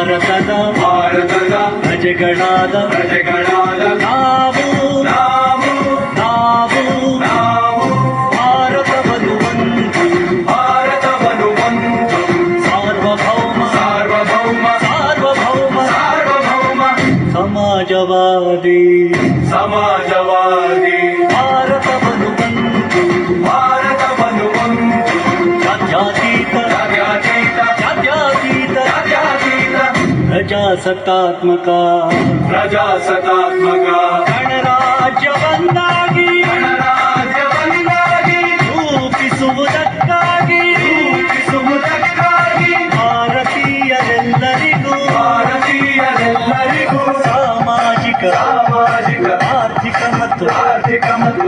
भारत भारत अजगणा दाभूराबूरा भारत भलुवन् भारत भलुवन् सार्वभौम सार्वभौम सार्वभौम सार्वभौम समजवादी समाजवा ಪ್ರಜಾಸತ್ತಾತ್ಮಕ ಪ್ರಜಾಸತ್ತಾತ್ಮಕ ಗಣರಾಜ್ಯವನ್ನಾಗಿ ಗಣರಾಜ್ಯವನ್ನಾಗಿ ರೂಪಿಸುವುದಕ್ಕಾಗಿ ರೂಪಿಸುವುದಕ್ಕಾಗಿ ಭಾರತೀಯರೆಲ್ಲರಿಗೂ ಭಾರತೀಯರೆಲ್ಲರಿಗೂ ಸಾಮಾಜಿಕ ಸಾಮಾಜಿಕ ಆರ್ಥಿಕ ಮತ್ತು ಆರ್ಥಿಕ ಮತ್ತು